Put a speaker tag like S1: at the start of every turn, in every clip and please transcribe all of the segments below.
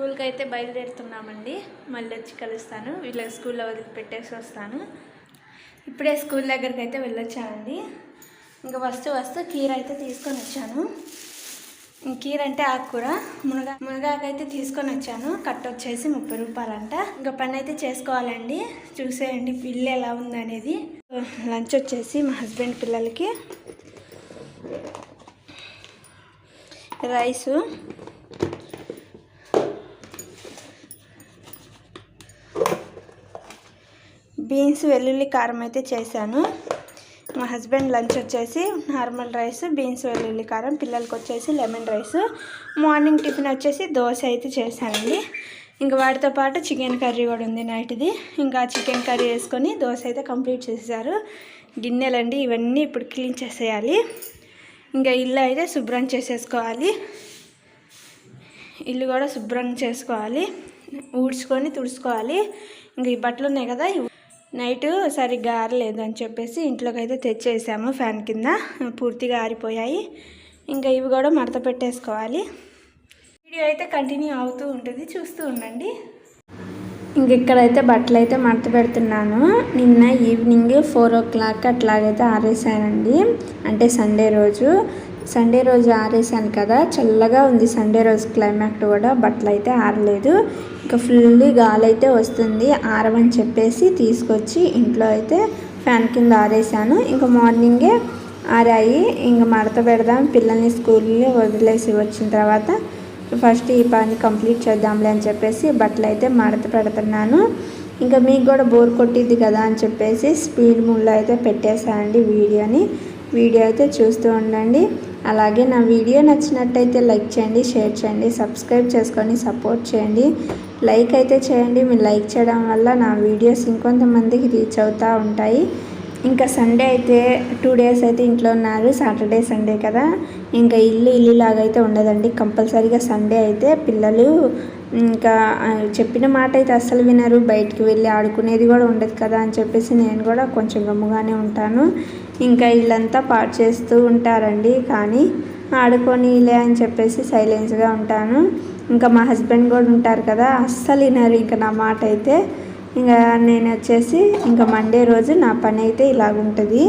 S1: స్కూల్కి అయితే బయలుదేరుతున్నామండి. మళ్ళీ వచ్చి కలుస్తాను. వీళ్ళకి స్కూల్లో వదిలిపెట్టేసి వస్తాను. ఇప్పుడే స్కూల్ దగ్గరికి అయితే వెళ్ళొచ్చానండి. ఇంకా వస్తూ వస్తూ కీర అయితే తీసుకొని వచ్చాను. కీర అంటే ఆకుకూర మునగా మునగాకైతే తీసుకొని వచ్చాను. కట్ వచ్చేసి ముప్పై రూపాయలంట. ఇంకా పని అయితే చేసుకోవాలండి. చూసేయండి పిల్లి ఎలా ఉందనేది. లంచ్ వచ్చేసి మా హస్బెండ్ పిల్లలకి. రైసు. బీన్స్ వెల్లుల్లి కారం అయితే చేశాను. మా హస్బెండ్ లంచ్ వచ్చేసి నార్మల్ రైస్ బీన్స్ వెల్లుల్లి కారం పిల్లలకి వచ్చేసి లెమన్ రైస్. మార్నింగ్ టిఫిన్ వచ్చేసి దోశ అయితే చేశానండి. ఇంకా వాటితో పాటు చికెన్ కర్రీ కూడా ఉంది నైట్ది. ఇంకా చికెన్ కర్రీ వేసుకొని దోశ అయితే కంప్లీట్ చేసేసారు. గిన్నెలండి ఇవన్నీ ఇప్పుడు క్లీన్ చేసేయాలి. ఇంకా ఇల్లు అయితే శుభ్రం చేసేసుకోవాలి. ఇల్లు కూడా శుభ్రం చేసుకోవాలి. ఊడ్చుకొని తుడుచుకోవాలి. ఇంక ఈ బట్టలు ఉన్నాయి కదా ఇవి నైట్ సరిగ్గా ఆరలేదు అని చెప్పేసి ఇంట్లోకి అయితే తెచ్చేసాము ఫ్యాన్ కింద. పూర్తిగా ఆరిపోయాయి. ఇంకా ఇవి కూడా మడత పెట్టేసుకోవాలి. వీడియో అయితే కంటిన్యూ అవుతూ ఉంటుంది. చూస్తూ ఉండండి. ఇంక ఇక్కడైతే బట్టలు అయితే మడత పెడుతున్నాను. నిన్న ఈవినింగ్ ఫోర్ ఓ క్లాక్ అట్లాగైతే ఆరేసానండి. అంటే సండే రోజు. సండే రోజు ఆరేసాను కదా. చల్లగా ఉంది సండే రోజు క్లైమాక్ట్ కూడా. బట్టలు అయితే ఆరలేదు. ఇంకా ఫుల్లీ గాలి అయితే వస్తుంది. ఆరవని చెప్పేసి తీసుకొచ్చి ఇంట్లో అయితే ఫ్యాన్ కింద ఆరేసాను ఇంకా మార్నింగే ఆరాయి ఇంకా మడత పెడదాం పిల్లల్ని స్కూల్లో వదిలేసి వచ్చిన తర్వాత ఫస్ట్ ఈ పని కంప్లీట్ చేద్దాంలే అని చెప్పేసి బట్టలు అయితే మడత పెడుతున్నాను. ఇంకా మీకు కూడా బోర్ కొట్టిద్ది కదా అని చెప్పేసి స్పీడ్ మూడ్లో అయితే పెట్టేశానండి వీడియోని. వీడియో అయితే చూస్తూ ఉండండి. అలాగే నా వీడియో నచ్చినట్టయితే లైక్ చేయండి షేర్ చేయండి సబ్స్క్రైబ్ చేసుకొని సపోర్ట్ చేయండి. లైక్ అయితే చేయండి మీరు లైక్ చేయడం వల్ల నా వీడియోస్ ఇంకొంతమందికి రీచ్ అవుతూ ఉంటాయి. ఇంకా సండే అయితే టూ డేస్ అయితే ఇంట్లో ఉన్నారు సాటర్డే సండే కదా. ఇంకా ఇల్లు ఇల్లు లాగా అయితే ఉండదండి. కంపల్సరీగా సండే అయితే పిల్లలు ఇంకా చెప్పిన మాట అయితే అస్సలు వినరు. బయటికి వెళ్ళి ఆడుకునేది కూడా ఉండదు కదా అని చెప్పేసి నేను కూడా కొంచెం గమ్ముగానే ఉంటాను. ఇంకా ఇల్లంతా పాడు చేస్తూ ఉంటారండి. కానీ ఆడుకోనిలే అని చెప్పేసి సైలెన్స్గా ఉంటాను. ఇంకా మా హస్బెండ్ కూడా ఉంటారు కదా అస్సలు వినరు ఇంకా నా మాట అయితే ఇంకా నేను వచ్చేసి ఇంకా మండే రోజు నా పని అయితే ఇలాగుంటుంది.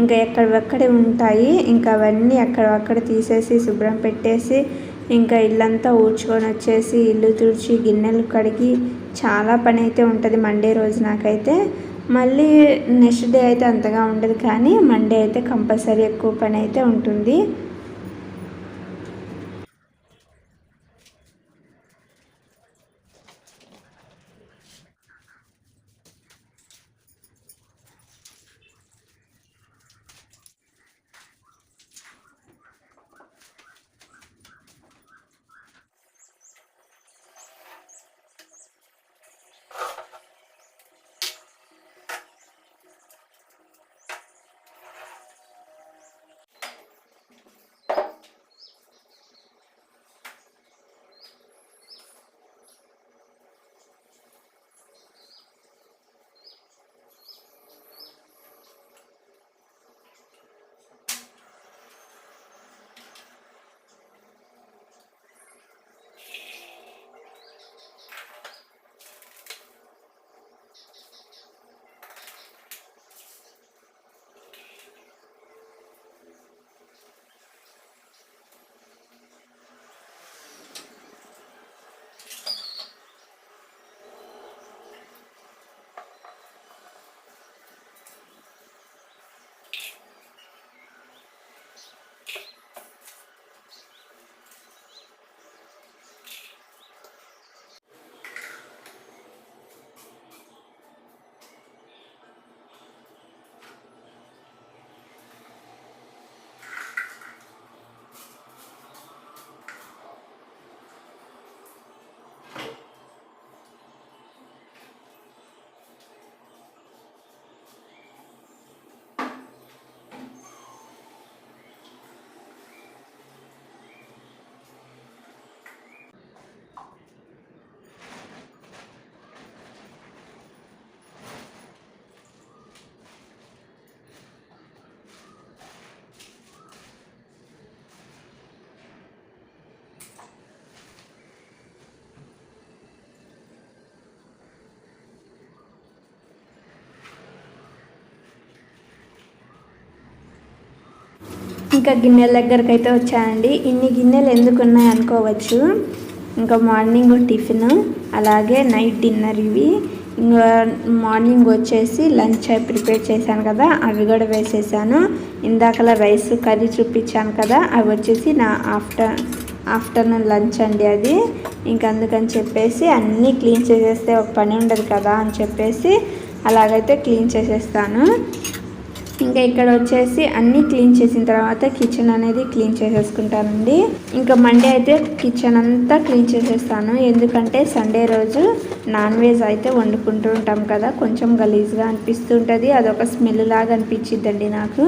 S1: ఇంకా ఎక్కడెక్కడే ఉంటాయి. ఇంకా అవన్నీ అక్కడక్కడ తీసేసి శుభ్రం పెట్టేసి ఇంకా ఇల్లంతా ఊడ్చుకొని వచ్చేసి ఇల్లు తుడిచి గిన్నెలు కడిగి చాలా పని అయితే ఉంటుంది మండే రోజు నాకైతే. మళ్ళీ నెక్స్ట్ డే అయితే అంతగా ఉండదు కానీ మండే అయితే కంపల్సరీ ఎక్కువ పని అయితే ఉంటుంది. ఇంకా గిన్నెల దగ్గరకు అయితే వచ్చానండి. ఇన్ని గిన్నెలు ఎందుకు ఉన్నాయి అనుకోవచ్చు. ఇంకా మార్నింగ్ టిఫిన్ అలాగే నైట్ డిన్నర్ ఇవి. ఇంకా మార్నింగ్ వచ్చేసి లంచ్ ప్రిపేర్ చేశాను కదా అవి కూడా వేసేసాను. ఇందాకలా రైస్ కర్రీ చూపించాను కదా అవి వచ్చేసి నా ఆఫ్టర్ ఆఫ్టర్నూన్ లంచ్ అండి అది. ఇంక అందుకని చెప్పేసి అన్నీ క్లీన్ చేసేస్తే ఒక పని ఉండదు కదా అని చెప్పేసి అలాగైతే క్లీన్ చేసేస్తాను. ఇంకా ఇక్కడ వచ్చేసి అన్నీ క్లీన్ చేసిన తర్వాత కిచెన్ అనేది క్లీన్ చేసేసుకుంటానండి. ఇంకా మండే అయితే కిచెన్ అంతా క్లీన్ చేసేస్తాను. ఎందుకంటే సండే రోజు నాన్ వెజ్ అయితే వండుకుంటూ ఉంటాం కదా. కొంచెం గలీజ్గా అనిపిస్తుంటుంది. అదొక స్మెల్ లాగా అనిపించిద్దండి నాకు.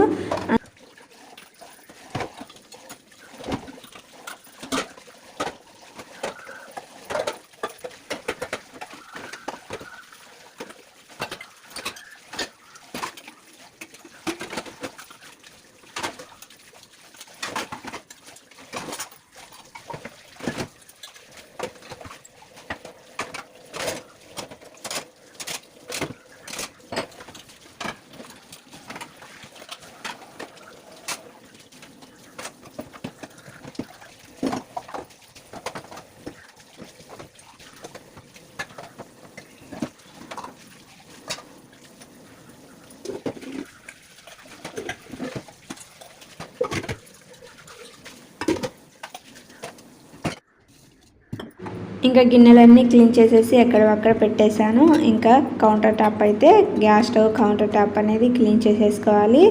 S1: ఇంకా గిన్నెలన్నీ క్లీన్ చేసేసి ఎక్కడక్కడ పెట్టేశాను. ఇంకా కౌంటర్ టాప్ అయితే గ్యాస్ స్టవ్ కౌంటర్ టాప్ అనేది క్లీన్ చేసేసుకోవాలి.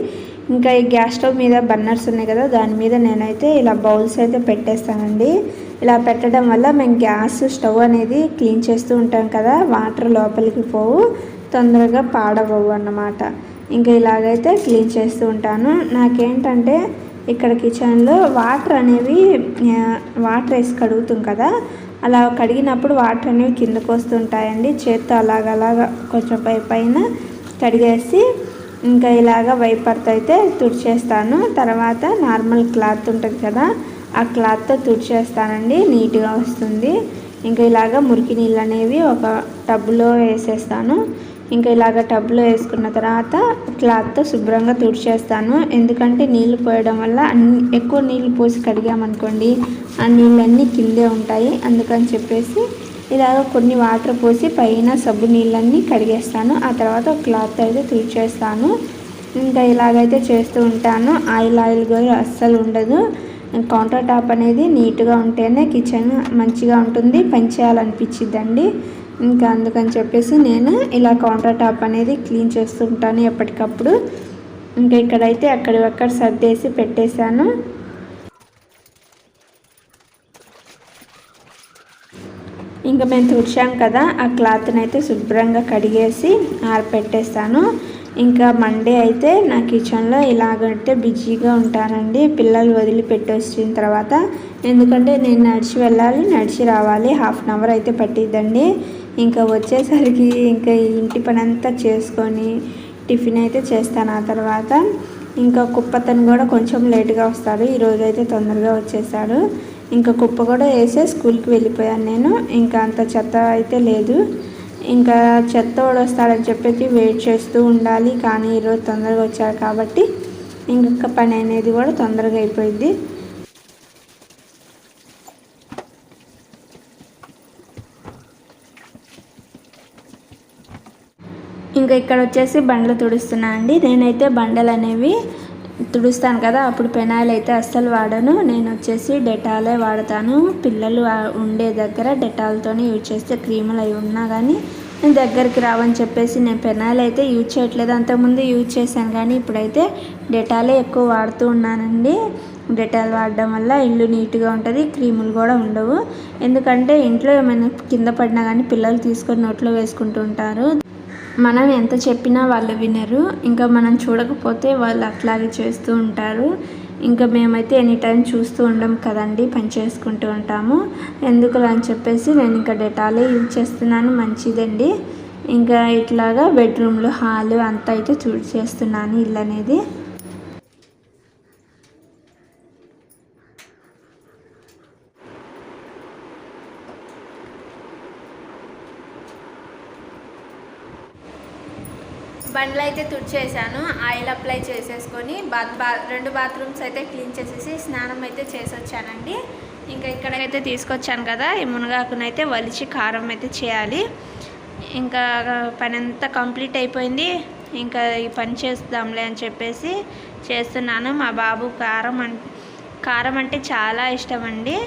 S1: ఇంకా ఈ గ్యాస్ స్టవ్ మీద బర్నర్స్ ఉన్నాయి కదా దాని మీద నేనైతే ఇలా బౌల్స్ అయితే పెట్టేస్తానండి. ఇలా పెట్టడం వల్ల మేము గ్యాస్ స్టవ్ అనేది క్లీన్ చేస్తూ ఉంటాం కదా వాటర్ లోపలికి పోవు తొందరగా పాడవవు అన్నమాట. ఇంకా ఇలాగైతే క్లీన్ చేస్తూ ఉంటాను. నాకేంటంటే ఇక్కడ కిచెన్లో వాటర్ అనేవి వాటర్ వేసి కడుగుతాం కదా. అలా కడిగినప్పుడు వాటర్ అనేవి కిందకు వస్తుంటాయండి. చేత్తో అలాగలాగా కొంచెం పై పైన కడిగేసి ఇంకా ఇలాగ వైపర్తో అయితే తుడిచేస్తాను. తర్వాత నార్మల్ క్లాత్ ఉంటుంది కదా ఆ క్లాత్తో తుడిచేస్తానండి. నీట్గా వస్తుంది. ఇంకా ఇలాగ మురికి నీళ్ళు అనేవి ఒక టబ్లో వేసేస్తాను. ఇంకా ఇలాగ టబ్లో వేసుకున్న తర్వాత క్లాత్తో శుభ్రంగా తుడిచేస్తాను. ఎందుకంటే నీళ్ళు పోయడం వల్ల అన్ని ఎక్కువ నీళ్ళు పోసి కడిగామనుకోండి ఆ నీళ్ళన్నీ కిందే ఉంటాయి. అందుకని చెప్పేసి ఇలాగ కొన్ని వాటర్ పోసి పైన సబ్బు నీళ్ళన్నీ కడిగేస్తాను. ఆ తర్వాత క్లాత్ అయితే తుడిచేస్తాను. ఇంకా ఇలాగైతే చేస్తూ ఉంటాను. ఆయిల్ ఆయిల్ కూడా అస్సలు ఉండదు. కౌంటర్ టాప్ అనేది నీట్గా ఉంటేనే కిచెన్ మంచిగా ఉంటుంది పని చేయాలనిపించిద్దండి ఇంకా అందుకని చెప్పేసి నేను ఇలా కౌంటర్ టాప్ అనేది క్లీన్ చేస్తుంటాను ఎప్పటికప్పుడు. ఇంకా ఇక్కడైతే అక్కడివక్కడ సర్దేసి పెట్టేశాను. ఇంకా మేము తుడిచాం కదా ఆ క్లాత్ని అయితే శుభ్రంగా కడిగేసి ఆరపెట్టేస్తాను. ఇంకా మండే అయితే నా కిచెన్లో ఇలాగంటే బిజీగా ఉంటానండి. పిల్లలు వదిలిపెట్టి వచ్చిన తర్వాత. ఎందుకంటే నేను నడిచి వెళ్ళాలి నడిచి రావాలి. హాఫ్ అన్ అవర్ అయితే పట్టిద్దండి. ఇంకా వచ్చేసరికి ఇంకా ఇంటి పని అంతా చేసుకొని టిఫిన్ అయితే చేస్తాను. ఆ తర్వాత ఇంకా కుప్పతను కూడా కొంచెం లేట్గా వస్తాడు. ఈరోజు అయితే తొందరగా వచ్చేసాడు. ఇంకా కుప్ప కూడా వేసే స్కూల్కి వెళ్ళిపోయాను నేను. ఇంకా అంత చెత్త అయితే లేదు. ఇంకా చెత్త కూడా వస్తాడని చెప్పేసి వెయిట్ చేస్తూ ఉండాలి. కానీ ఈరోజు తొందరగా వచ్చాడు కాబట్టి ఇంకొక పని అనేది కూడా తొందరగా అయిపోయింది. ఇంకా ఇక్కడ వచ్చేసి బండ్లు తుడుస్తున్నా అండి. నేనైతే బండలు అనేవి తుడుస్తాను కదా అప్పుడు పెనాయిల్ అయితే అస్సలు వాడను. నేను వచ్చేసి డెటాలే వాడతాను. పిల్లలు ఉండే దగ్గర డెటాల్తోనే యూజ్ చేస్తే క్రీములు అవి ఉన్నా కానీ నేను దగ్గరికి రావని చెప్పేసి నేను పెనాయిల్ అయితే యూజ్ చేయట్లేదు. అంతకుముందు యూజ్ చేశాను కానీ ఇప్పుడైతే డెటాలే ఎక్కువ వాడుతూ ఉన్నానండి. డెటాల్ వాడడం వల్ల ఇల్లు నీట్గా ఉంటుంది క్రీములు కూడా ఉండవు. ఎందుకంటే ఇంట్లో ఏమైనా కింద పడినా కానీ పిల్లలు తీసుకొని నోట్లో వేసుకుంటూ ఉంటారు. మనం ఎంత చెప్పినా వాళ్ళు వినరు. ఇంకా మనం చూడకపోతే వాళ్ళు అట్లాగే చేస్తూ ఉంటారు. ఇంకా మేమైతే ఎనీ టైం చూస్తూ ఉండం కదండి పని చేసుకుంటూ ఉంటాము. ఎందుకు అని చెప్పేసి నేను ఇంకా డెటాలే యూజ్ చేస్తున్నాను. మంచిదండి. ఇంకా ఇట్లాగా బెడ్రూమ్లు హాలు అంతా అయితే చూడ్ చేస్తున్నాను ఇల్లు అనేది. బండ్లు అయితే తుడిచేసాను ఆయిల్ అప్లై చేసేసుకొని బాత్ బా రెండు బాత్రూమ్స్ అయితే క్లీన్ చేసేసి స్నానం అయితే చేసొచ్చానండి. ఇంకా ఇక్కడైతే తీసుకొచ్చాను కదా ఈ మునగాకునైతే వలిచి కారం అయితే చేయాలి. ఇంకా పని అంతా కంప్లీట్ అయిపోయింది. ఇంకా ఈ పని చేస్తాంలే అని చెప్పేసి చేస్తున్నాను. మా బాబు కారం అం కారం అంటే చాలా ఇష్టం అండి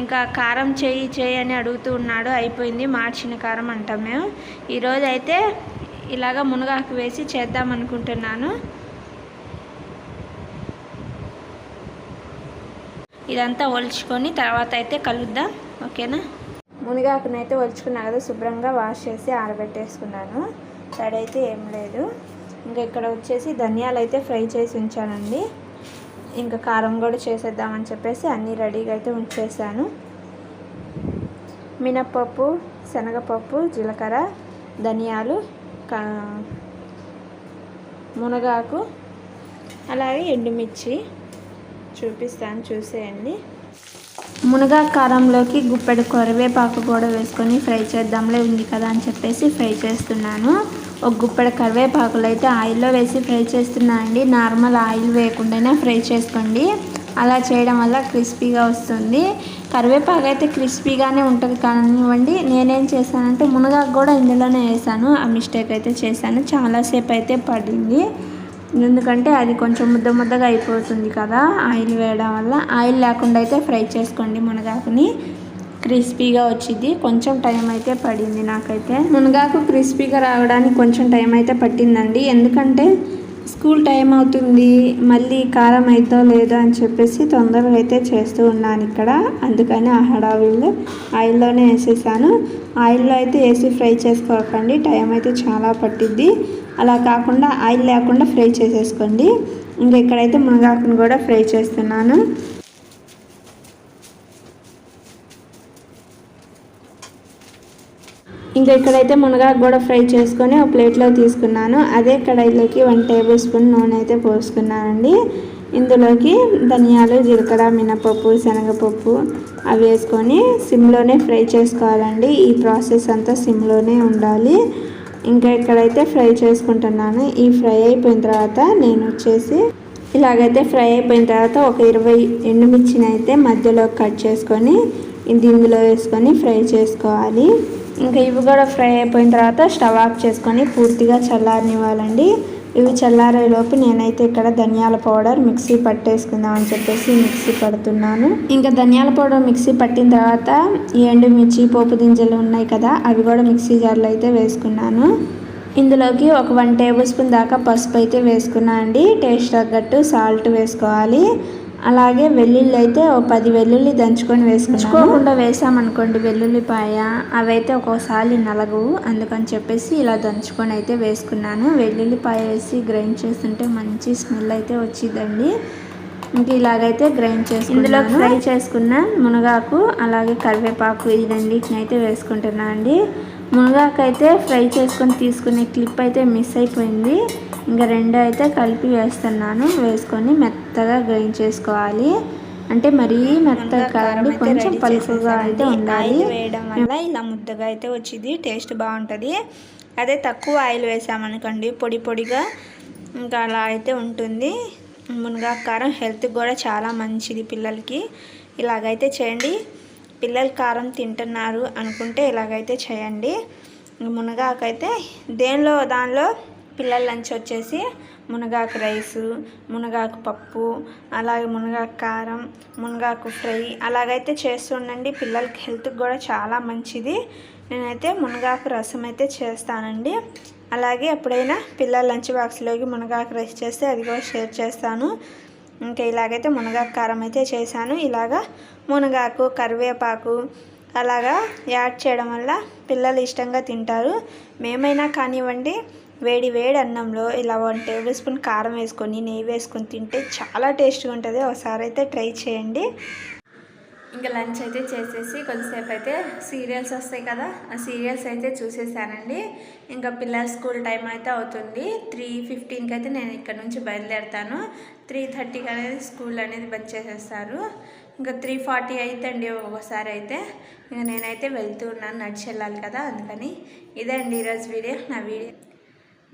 S1: ఇంకా కారం చేయి చేయి అని అడుగుతూ ఉన్నాడు. అయిపోయింది. మార్చిన కారం అంటాం మేము. ఈరోజైతే ఇలాగ మునగాకు వేసి చేద్దాం అనుకుంటున్నాను. ఇదంతా ఒలుచుకొని తర్వాత అయితే కలుద్దాం. ఓకేనా? మునగాకునైతే ఒలుచుకున్నా కదా శుభ్రంగా వాష్ చేసి ఆరబెట్టేసుకున్నాను. తడి అయితే ఏం లేదు. ఇంకా ఇక్కడ వచ్చేసి ధనియాలు అయితే ఫ్రై చేసి ఉంచానండి. ఇంకా కారం కూడా చేసేద్దామని చెప్పేసి అన్నీ రెడీగా అయితే ఉంచేసాను. మినప్పప్పు శనగపప్పు జీలకర్ర ధనియాలు మునగాకు అలాగే ఎండుమిర్చి చూపిస్తాను చూసేయండి. మునగా కారంలోకి గుప్పెడు కరివేపాకు కూడా వేసుకొని ఫ్రై చేద్దాంలే ఉంది కదా అని చెప్పేసి ఫ్రై చేస్తున్నాను. ఒక గుప్పెడు కరివేపాకులు అయితే ఆయిల్లో వేసి ఫ్రై చేస్తున్నా అండి. నార్మల్ ఆయిల్ వేయకుండానే ఫ్రై చేసుకోండి. అలా చేయడం వల్ల క్రిస్పీగా వస్తుంది. కరివేపాకు అయితే క్రిస్పీగానే ఉంటుంది కానివ్వండి. నేనేం చేశానంటే మునగాకు కూడా ఇందులోనే వేసాను. ఆ మిస్టేక్ అయితే చేశాను. చాలాసేపు అయితే పడింది. ఎందుకంటే అది కొంచెం ముద్ద ముద్దగా అయిపోతుంది కదా ఆయిల్ వేయడం వల్ల. ఆయిల్ లేకుండా అయితే ఫ్రై చేసుకోండి మునగాకుని. క్రిస్పీగా వచ్చింది. కొంచెం టైం అయితే పడింది నాకైతే. మునగాకు క్రిస్పీగా రావడానికి కొంచెం టైం అయితే పట్టిందండి. ఎందుకంటే స్కూల్ టైం అవుతుంది మళ్ళీ కారం అవుతో లేదో అని చెప్పేసి తొందరగా అయితే చేస్తూ ఉన్నాను ఇక్కడ. అందుకని ఆ హడావిల్లో ఆయిల్లోనే వేసేసాను. ఆయిల్లో అయితే వేసి ఫ్రై చేసుకోకండి టైం అయితే చాలా పట్టిద్ది. అలా కాకుండా ఆయిల్ లేకుండా ఫ్రై చేసేసుకోండి. ఇంకా ఇక్కడైతే మునగాకును కూడా ఫ్రై చేస్తున్నాను. ఇంకా ఇక్కడైతే మునగాకు కూడా ఫ్రై చేసుకొని ఒక ప్లేట్లో తీసుకున్నాను. అదే కడాయిలోకి వన్ టేబుల్ స్పూన్ నూనె అయితే పోసుకున్నానండి. ఇందులోకి ధనియాలు జీలకర్ర మినపప్పు శనగపప్పు అవి వేసుకొని సిమ్లోనే ఫ్రై చేసుకోవాలండి. ఈ ప్రాసెస్ అంతా సిమ్లోనే ఉండాలి. ఇంకా ఇక్కడైతే ఫ్రై చేసుకుంటున్నాను. ఈ ఫ్రై అయిపోయిన తర్వాత నేను వచ్చేసి ఇలాగైతే ఫ్రై అయిపోయిన తర్వాత ఒక ఇరవై ఎండుమిర్చిని అయితే మధ్యలో కట్ చేసుకొని ఇది ఇందులో వేసుకొని ఫ్రై చేసుకోవాలి. ఇంకా ఇవి కూడా ఫ్రై అయిపోయిన తర్వాత స్టవ్ ఆఫ్ చేసుకొని పూర్తిగా చల్లారనివ్వాలండి. ఇవి చల్లారేలోపు నేనైతే ఇక్కడ ధనియాల పౌడర్ మిక్సీ పట్టేసుకుందాం అని చెప్పేసి మిక్సీ పడుతున్నాను. ఇంకా ధనియాల పౌడర్ మిక్సీ పట్టిన తర్వాత ఎండుమిర్చి పోపు దింజలు ఉన్నాయి కదా అవి కూడా మిక్సీ జార్లో అయితే వేసుకున్నాను. ఇందులోకి ఒక వన్ టేబుల్ స్పూన్ దాకా పసుపు అయితే వేసుకున్నా అండి. టేస్ట్ తగ్గట్టు సాల్ట్ వేసుకోవాలి. అలాగే వెల్లుల్లి అయితే ఒక పది వెల్లుల్లి దంచుకొని వేసుకోకుండా వేసామనుకోండి వెల్లుల్లిపాయ అవైతే ఒక్కోసారి నలగు అందుకని చెప్పేసి ఇలా దంచుకొని అయితే వేసుకున్నాను. వెల్లుల్లిపాయ వేసి గ్రైండ్ చేస్తుంటే మంచి స్మెల్ అయితే వచ్చిందండి. ఇంక ఇలాగైతే గ్రైండ్ చేసి ఇందులో ఫ్రై చేసుకున్న మునగాకు అలాగే కరివేపాకు రెండింటిని అయితే వేసుకుంటున్నాను అండి. మునగాకు అయితే ఫ్రై చేసుకొని తీసుకునే క్లిప్ అయితే మిస్ అయిపోయింది. ఇంకా రెండు అయితే కలిపి వేస్తున్నాను. వేసుకొని మెత్తగా గ్రైండ్ చేసుకోవాలి. అంటే మరీ మెత్తగా కాదండి కొంచెం పలుపుగా అయితే ఉండాలి. వేయడం వల్ల ఇలా ముద్దగా అయితే వచ్చింది టేస్ట్ బాగుంటుంది. అదే తక్కువ ఆయిల్ వేసామనుకోండి పొడి పొడిగా ఇంకా అలా అయితే ఉంటుంది. మునగాకు కారం హెల్త్కి కూడా చాలా మంచిది పిల్లలకి. ఇలాగైతే చేయండి. పిల్లలు కారం తింటున్నారు అనుకుంటే ఇలాగైతే చేయండి. మునగాకైతే దేనిలో దానిలో పిల్లల లంచ్ వచ్చేసి మునగాకు రైసు మునగాకు పప్పు అలాగే మునగాకు కారం మునగాకు ఫ్రై అలాగైతే చేస్తుండండి పిల్లలకి హెల్త్కి కూడా చాలా మంచిది. నేనైతే మునగాకు రసం అయితే చేస్తానండి. అలాగే ఎప్పుడైనా పిల్లల లంచ్ బాక్స్లోకి మునగాకు రైస్ చేస్తే అది కూడా షేర్ చేస్తాను. ఇంకా ఇలాగైతే మునగాకు కారం అయితే చేశాను. ఇలాగా మునగాకు కరివేపాకు అలాగా యాడ్ చేయడం వల్ల పిల్లలు ఇష్టంగా తింటారు. మేమైనా కానివ్వండి వేడి వేడి అన్నంలో ఇలా వన్ టేబుల్ స్పూన్ కారం వేసుకొని నెయ్యి వేసుకొని తింటే చాలా టేస్ట్గా ఉంటుంది. ఒకసారి అయితే ట్రై చేయండి. ఇంకా లంచ్ అయితే చేసేసి కొద్దిసేపు అయితే సీరియల్స్ వస్తాయి కదా ఆ సీరియల్స్ అయితే చూసేసానండి. ఇంకా పిల్లల స్కూల్ టైం అయితే అవుతుంది. త్రీ ఫిఫ్టీన్కి అయితే నేను ఇక్కడ నుంచి బయలుదేరుతాను. త్రీ థర్టీకి అనేది స్కూల్ అనేది బంద్ చేసేస్తారు. ఇంకా త్రీ ఫార్టీ అయితే అండి ఒకసారి అయితే. ఇంకా నేనైతే వెళ్తూ ఉన్నాను నడిచి వెళ్ళాలి కదా అందుకని. ఇదే అండి ఈరోజు వీడియో నా వీడియో.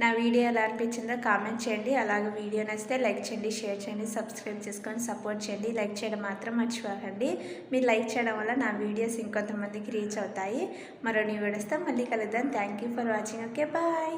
S1: నా వీడియో ఎలా అనిపించిందో కామెంట్ చేయండి. అలాగే వీడియో నచ్చితే లైక్ చేయండి షేర్ చేయండి సబ్స్క్రైబ్ చేసుకొని సపోర్ట్ చేయండి. లైక్ చేయడం మాత్రం మర్చిపోకండి. మీరు లైక్ చేయడం వల్ల నా వీడియోస్ ఇంకొంతమందికి రీచ్ అవుతాయి. మరో నీ వీడియోస్తో మళ్ళీ కలుద్దాం. Thank you for watching. Okay bye.